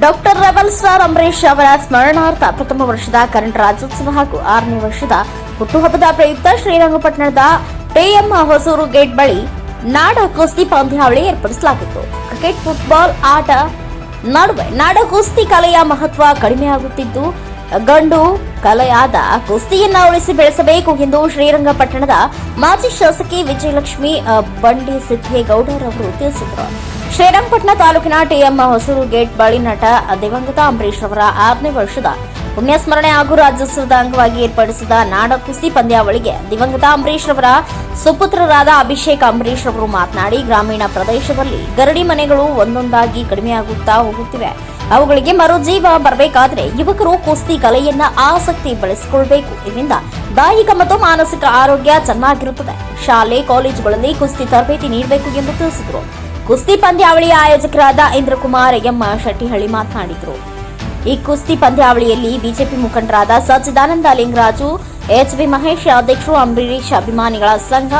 Doctor rebel star Ambareesh ಅವರ ಸ್ಮರಣಾರ್ಥ ಪ್ರಥಮ ವರ್ಷದ ಕರೆಂಟ್ ರಾಜ್ಯೋತ್ಸವ ಹಾಗೂ ಆರನೇ ವರ್ಷದ ಹುಟ್ಟುಹಬ್ಬದ ಪ್ರಯುಕ್ತ ಶ್ರೀರಂಗಪಟ್ಟಣದ ಟಿಎಂ ಹೊಸೂರು ಗೇಟ್ ಬಳಿ ನಾಡ ಕುಸ್ತಿ ಪಂದ್ಯಾವಳಿ ಏರ್ಪಡಿಸಲಾಗಿತ್ತು. ಕ್ರಿಕೆಟ್, ಫುಟ್ಬಾಲ್, ಆಟ, ನಡುವೆ ನಾಡ ಕುಸ್ತಿ ಕಲೆಯ ಮಹತ್ವ ಕಡಿಮೆಯಾಗುತ್ತಿದ್ದು, ಗಂಡು ಕಲೆಯಾದ ಕುಸ್ತಿಯನ್ನ ಉಳಿಸಿ ಬೆಳೆಸಬೇಕು ಎಂದು ಶ್ರೀರಂಗಪಟ್ಟಣದ ಮಾಜಿ ಶಾಸಕಿ ವಿಜಯಲಕ್ಷ್ಮಿ ಬಂಡಿ ಸಿದ್ದೇಗೌಡರವರು ತಿಳಿಸಿದರು. ಶ್ರೀರಂಗಪಟ್ಟಣ ತಾಲೂಕಿನ ಟಿಎಂ ಹೊಸೂರು ಗೇಟ್ ಬಳಿ ನಟ ದಿವಂಗತ ಅಂಬರೀಶ್ ಅವರ ಆರನೇ ವರ್ಷದ ಪುಣ್ಯಸ್ಮರಣೆ ಹಾಗೂ ರಾಜ್ಯೋತ್ಸವದ ಅಂಗವಾಗಿ ಏರ್ಪಡಿಸಿದ ನಾಡ ಕುಸ್ತಿ ಪಂದ್ಯಾವಳಿಗೆ ದಿವಂಗತ ಅಂಬರೀಶ್ ಅವರ ಸುಪುತ್ರರಾದ ಅಭಿಷೇಕ್ ಅಂಬರೀಶ್ ಅವರು ಮಾತನಾಡಿ, ಗ್ರಾಮೀಣ ಪ್ರದೇಶದಲ್ಲಿ ಗರಡಿ ಮನೆಗಳು ಒಂದೊಂದಾಗಿ ಕಡಿಮೆಯಾಗುತ್ತಾ ಹೋಗುತ್ತಿವೆ. ಅವುಗಳಿಗೆ ಮರುಜೀವ ಬರಬೇಕಾದರೆ ಯುವಕರು ಕುಸ್ತಿ ಕಲೆಯನ್ನ ಆಸಕ್ತಿ ಬೆಳೆಸಿಕೊಳ್ಬೇಕು. ಇದರಿಂದ ದೈಹಿಕ ಮತ್ತು ಮಾನಸಿಕ ಆರೋಗ್ಯ ಚೆನ್ನಾಗಿರುತ್ತದೆ. ಶಾಲೆ, ಕಾಲೇಜುಗಳಲ್ಲಿ ಕುಸ್ತಿ ತರಬೇತಿ ನೀಡಬೇಕು ಎಂದು ತಿಳಿಸಿದರು. ಕುಸ್ತಿ ಪಂದ್ಯಾವಳಿ ಆಯೋಜಕರಾದ ಇಂದ್ರಕುಮಾರ್ ಎಂ ಶೆಟ್ಟಿಹಳ್ಳಿ ಮಾತನಾಡಿದರು. ಈ ಕುಸ್ತಿ ಪಂದ್ಯಾವಳಿಯಲ್ಲಿ ಬಿಜೆಪಿ ಮುಖಂಡರಾದ ಸಚ್ಚಿದಾನಂದ ಲಿಂಗರಾಜು ಎಚ್ ವಿ ಮಹೇಶ್, ಅಧ್ಯಕ್ಷರು ಅಂಬರೀಶ್ ಅಭಿಮಾನಿಗಳ ಸಂಘ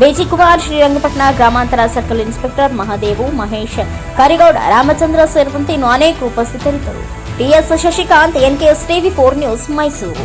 ಬೇಜಿ ಕುಮಾರ್ ಶ್ರೀರಂಗಪಟ್ಟಣ ಗ್ರಾಮಾಂತರ ಸರ್ಕಲ್ ಇನ್ಸ್ಪೆಕ್ಟರ್ ಮಹಾದೇವು, ಮಹೇಶ್ ಕರಿಗೌಡ, ರಾಮಚಂದ್ರ ಸೇರಿದಂತೆ ಇನ್ನು ಅನೇಕರು ಉಪಸ್ಥಿತರಿದ್ದರು. TS Shashikanth NKS TV four news, Mysuru.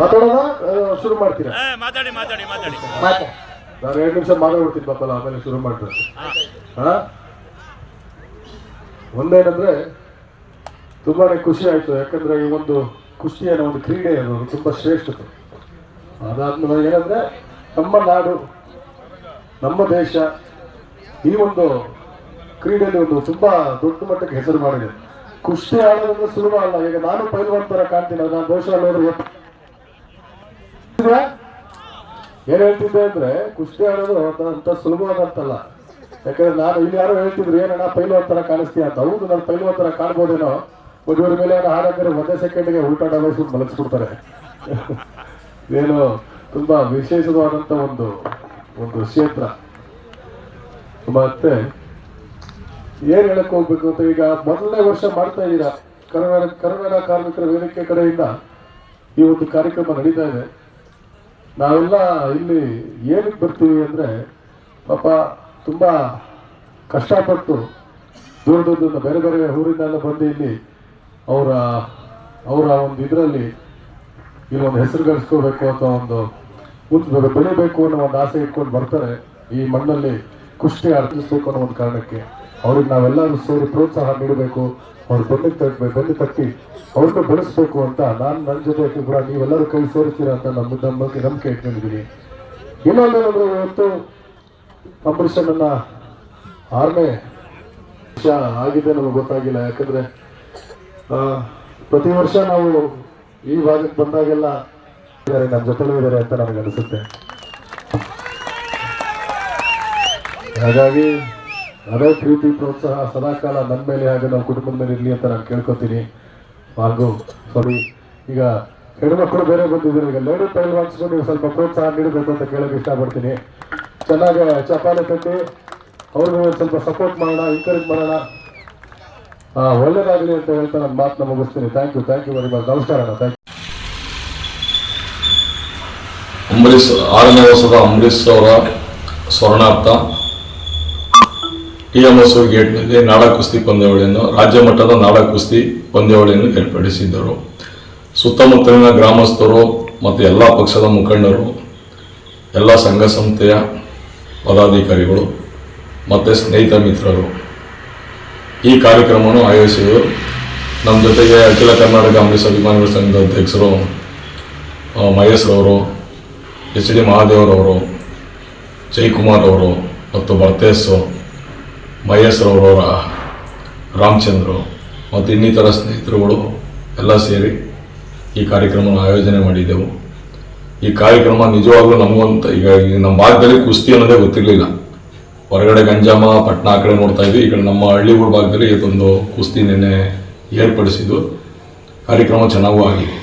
ಮಾತಾಡೋಣ? ಶುರು ಮಾಡ್ತೀರಾ? ಮಾತಾಡಿ ಮಾತಾಡಿ ಮಾತಾಡಿ. ನಾನು ಎರಡು ನಿಮಿಷ ಮಾತಾಡ್ಬಿಡ್ತೀನಿ ಪಾಪಲ್ಲ ಆಮೇಲೆ ಶುರು ಮಾಡ್ತೀನಿ. ಹಾ. ಒಂದೇನಂದ್ರೆ ತುಂಬಾನೇ ಖುಷಿ ಆಯ್ತು. ಯಾಕಂದ್ರೆ ಈ ಒಂದು ಕುಸ್ತಿ ಅನ್ನೋ ಒಂದು ಕ್ರೀಡೆ ಅನ್ನೋದು ತುಂಬಾ ಶ್ರೇಷ್ಠತೆ. ಅದಾದ್ಮೇಲೆ ಏನಂದ್ರೆ ನಮ್ಮ ನಾಡು ನಮ್ಮ ದೇಶ ಈ ಒಂದು ಕ್ರೀಡೆಯಲ್ಲಿ ಒಂದು ತುಂಬಾ ದೊಡ್ಡ ಮಟ್ಟಕ್ಕೆ ಹೆಸರು ಮಾಡಿದೆ. ಕುಸ್ತಿ ಆಡೋದಂದ್ರೆ ಸುಲಭ ಅಲ್ಲ. ಈಗ ನಾನು ಪೈಲ್ವಾನ್ ತರ ಕಾಣ್ತೀನಿ ನಾನು ಬಹುಶಃ ಗೊತ್ತಿದ್ಯಾ? ಏನ್ ಹೇಳ್ತಿದ್ದೆ ಅಂದ್ರೆ, ಕುಸ್ತಿ ಆಡೋದು ಅಂತ- ಸುಲಭವಾದಂತಲ್ಲ ಯಾಕಂದ್ರೆ ನಾನು ಇಲ್ಲಿ ಯಾರೋ ಹೇಳ್ತಿದ್ರು, ಏನಣ್ಣ ಪೈಲು ತರ ಕಾಣಿಸ್ತೀಯ ಅಂತ. ಹೌದು, ನಾನು ಪೈಲು ತರ ಕಾಣ್ಬೋದೇನೋ. ಮದುವೆ ಮೇಲೆ ಏನೋ ಹಾಡಾಕಿದ್ರೆ ಒಂದೇ ಸೆಕೆಂಡ್ಗೆ ಊಟ ಡಬೈಸ್ಬಿಟ್ಟು ಮಲಗಿಸ್ಬಿಡ್ತಾರೆ. ಏನು ತುಂಬಾ ವಿಶೇಷವಾದಂತ ಒಂದು ಒಂದು ಕ್ಷೇತ್ರ. ಮತ್ತೆ ಏನ್ ಹೇಳಕ್ ಹೋಗ್ಬೇಕು ಅಂತ ಈಗ ಮೊದಲನೇ ವರ್ಷ ಮಾಡ್ತಾ ಇದ್ದೀರಾ. ಕನ್ನಡ ಕರ್ನಾಟಕ ಕಾರ್ಮಿಕರ ವೇದಿಕೆ ಕಡೆಯಿಂದ ಈ ಒಂದು ಕಾರ್ಯಕ್ರಮ ನಡೀತಾ ಇದೆ. ನಾವೆಲ್ಲ ಇಲ್ಲಿ ಏನಕ್ಕೆ ಬರ್ತೀವಿ ಅಂದರೆ, ಪಾಪ ತುಂಬ ಕಷ್ಟಪಟ್ಟು ದೂರ ದೂರದಿಂದ ಬೇರೆ ಬೇರೆ ಊರಿಂದೆಲ್ಲ ಬಂದು ಇಲ್ಲಿ ಅವರ ಅವರ ಒಂದು ಇದರಲ್ಲಿ ಇಲ್ಲಿ ಒಂದು ಹೆಸರು ಗಳಿಸ್ಕೋಬೇಕು ಅಥವಾ ಒಂದು ಮುಂದೆ ಬೆಳಿಬೇಕು ಅನ್ನೋ ಒಂದು ಆಸೆ ಇಟ್ಕೊಂಡು ಬರ್ತಾರೆ ಈ ಮಣ್ಣಲ್ಲಿ ಕುಷ್ಟಿ ಅರ್ಪಿಸಬೇಕು ಅನ್ನೋ ಒಂದು ಕಾರಣಕ್ಕೆ. ಅವ್ರಿಗೆ ನಾವೆಲ್ಲರೂ ಸೇರಿ ಪ್ರೋತ್ಸಾಹ ನೀಡಬೇಕು, ಅವ್ರ ಬೆನ್ನಿಗೆ ತಟ್ಟಬೇಕು ಬೆನ್ನು ತಟ್ಟಿ ಅವ್ರನ್ನ ಬೆಳೆಸ್ಬೇಕು ಅಂತ ನಾನು ನನ್ನ ಜೊತೆ ಕೂಡ, ನೀವೆಲ್ಲರೂ ಕೈ ಸೇರಿಸ್ತೀರಾ ಅಂತ ನಮ್ಮ ನಂಬಿಕೆ ನಂಬಿಕೆ ಇಟ್ಕೊಂಡಿದ್ದೀನಿ ಇನ್ನೊಂದೇನಂದ್ರೆ ಇವತ್ತು ಅಂಬರೀಷನನ್ನ ಆರನೇ ವರ್ಷ ಆಗಿದೆ ನಮಗೆ ಗೊತ್ತಾಗಿಲ್ಲ. ಯಾಕಂದರೆ ಪ್ರತಿ ವರ್ಷ ನಾವು ಈ ಭಾಗಕ್ಕೆ ಬಂದಾಗೆಲ್ಲ ನಮ್ಮ ಜೊತೆಲೂ ಇದ್ದಾರೆ ಅಂತ ನನಗೆ ಅನಿಸುತ್ತೆ ಹಾಗಾಗಿ ಅದೇ ಪ್ರೀತಿ ಪ್ರೋತ್ಸಾಹ ಸದಾಕಾಲ ನನ್ನ ಮೇಲೆ ಹಾಗೆ ನಮ್ಮ ಕುಟುಂಬದ ಮೇಲೆ ಇರಲಿ ಅಂತ ನಾನು ಕೇಳ್ಕೊತೀನಿ. ಹಾಗೂ ಸ್ವಾಮಿ, ಈಗ ಹೆಣ್ಮಕ್ಳು ಬೇರೆ ಬಂದಿದ್ದೀರಿ. ಈಗ ಲೇಡಿ ಪೈಲ್ವಾನ್ಸ್ಗೂ ನೀವು ಸ್ವಲ್ಪ ಪ್ರೋತ್ಸಾಹ ನೀಡಬೇಕು ಅಂತ ಕೇಳೋಕೆ ಇಷ್ಟಪಡ್ತೀನಿ. ಚೆನ್ನಾಗಿ ಚಪಾಲೆ ಕಟ್ಟಿ ಅವ್ರಿಗೆ ಸ್ವಲ್ಪ ಸಪೋರ್ಟ್ ಮಾಡೋಣ ಎನ್ಕರೇಜ್ ಮಾಡೋಣ. ಒಳ್ಳೇದಾಗಲಿ ಅಂತ ಹೇಳ್ತಾ ನನ್ನ ಮಾತನ್ನ ಮುಗಿಸ್ತೀನಿ. Thank you thank you very much ನಮಸ್ಕಾರ ಥ್ಯಾಂಕ್ ಯು ಅಂಬರೀಷ್, ಆರನೇ ವರ್ಷದ ಅಂಬರೀಷ್ ಅವರ ಸ್ಮರಣಾರ್ಥ ಟಿ ಎಂ ಗೇಟ್ನಲ್ಲಿ ನಾಡ ಕುಸ್ತಿ ಪಂದ್ಯಾವಳಿಯನ್ನು ರಾಜ್ಯ ಮಟ್ಟದ ನಾಡ ಕುಸ್ತಿ ಪಂದ್ಯಾವಳಿಯನ್ನು ಏರ್ಪಡಿಸಿದ್ದರು. ಸುತ್ತಮುತ್ತಲಿನ ಗ್ರಾಮಸ್ಥರು ಮತ್ತು ಎಲ್ಲ ಪಕ್ಷದ ಮುಖಂಡರು, ಎಲ್ಲ ಸಂಘ ಸಂಸ್ಥೆಯ ಪದಾಧಿಕಾರಿಗಳು ಮತ್ತು ಸ್ನೇಹಿತ ಮಿತ್ರರು ಈ ಕಾರ್ಯಕ್ರಮವನ್ನು ಆಯೋಜಿಸಿದರು. ನಮ್ಮ ಜೊತೆಗೆ ಅಖಿಲ ಕರ್ನಾಟಕ ಅಂಬರೀಷ್ ಅಭಿಮಾನಿಗಳ ಸಂಘದ ಅಧ್ಯಕ್ಷರು ಮಹೇಶ್ ಮಹೇಶ್ರವರು ಎಚ್ ಡಿ ಮಹಾದೇವರವರು, ಜೈಕುಮಾರ್ ಅವರು ಮತ್ತು ಭರ್ತೇಶು ಮಹೇಶ್ರವರವರ, ರಾಮಚಂದ್ರು ಮತ್ತು ಇನ್ನಿತರ ಸ್ನೇಹಿತರುಗಳು ಎಲ್ಲ ಸೇರಿ ಈ ಕಾರ್ಯಕ್ರಮವನ್ನು ಆಯೋಜನೆ ಮಾಡಿದ್ದೆವು ಈ ಕಾರ್ಯಕ್ರಮ ನಿಜವಾಗ್ಲೂ ನಮಗಂತ ಈಗ ನಮ್ಮ ಭಾಗದಲ್ಲಿ ಕುಸ್ತಿ ಅನ್ನೋದೇ ಗೊತ್ತಿರಲಿಲ್ಲ. ಹೊರಗಡೆ ಗಂಜಾಮ, ಪಟ್ನ ಆ ಕಡೆ ನೋಡ್ತಾ ಇದ್ವಿ. ಈ ಕಡೆ ನಮ್ಮ ಹಳ್ಳಿಗಳ ಭಾಗದಲ್ಲಿ ಇದೊಂದು ಕುಸ್ತಿ ನಿನ್ನೆ ಏರ್ಪಡಿಸಿದ್ದು. ಕಾರ್ಯಕ್ರಮ ಚೆನ್ನಾಗೂ ಆಗಿದೆ.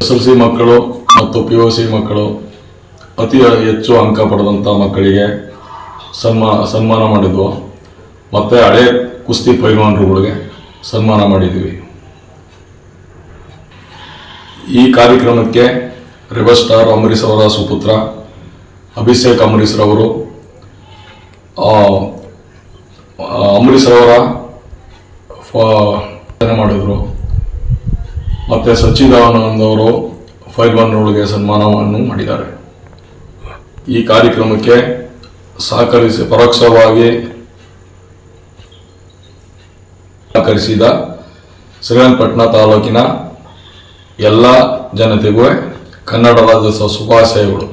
ಎಸ್ ಎಲ್ ಸಿ ಮಕ್ಕಳು ಮತ್ತು ಪಿ ಯು ಸಿ ಮಕ್ಕಳು ಅತಿ ಹೆಚ್ಚು ಅಂಕ ಪಡೆದಂಥ ಮಕ್ಕಳಿಗೆ ಸನ್ಮಾ, ಸನ್ಮಾನ ಮಾಡಿದ್ವು. ಮತ್ತು ಹಳೆ ಕುಸ್ತಿ ಪೈಲ್ವಾನರುಗಳಿಗೆ ಸನ್ಮಾನ ಮಾಡಿದ್ದೀವಿ. ಈ ಕಾರ್ಯಕ್ರಮಕ್ಕೆ ರೆಬಲ್ ಸ್ಟಾರ್ ಅಂಬರೀಶ್ ಅವರ ಸುಪುತ್ರ ಅಭಿಷೇಕ್ ಅಂಬರೀಶ್ರವರು ರವರು ಆ, ಮಾಡಿದರು. ಮತ್ತು ಸಚ್ಚಿದಾನಂದ್ ಅವರು ಫೈಲ್ವಾನ್ಗಳಿಗೆ ಸನ್ಮಾನವನ್ನು ಮಾಡಿದ್ದಾರೆ. ಈ ಕಾರ್ಯಕ್ರಮಕ್ಕೆ ಸಹಕರಿಸಿ ಪರೋಕ್ಷವಾಗಿ ಸಹಕರಿಸಿದ ಶ್ರೀರಂಗಪಟ್ಟಣ ತಾಲೂಕಿನ ಎಲ್ಲ ಜನತೆಗೂ ಕನ್ನಡ ರಾಜ್ಯೋತ್ಸವ ಶುಭಾಶಯಗಳು.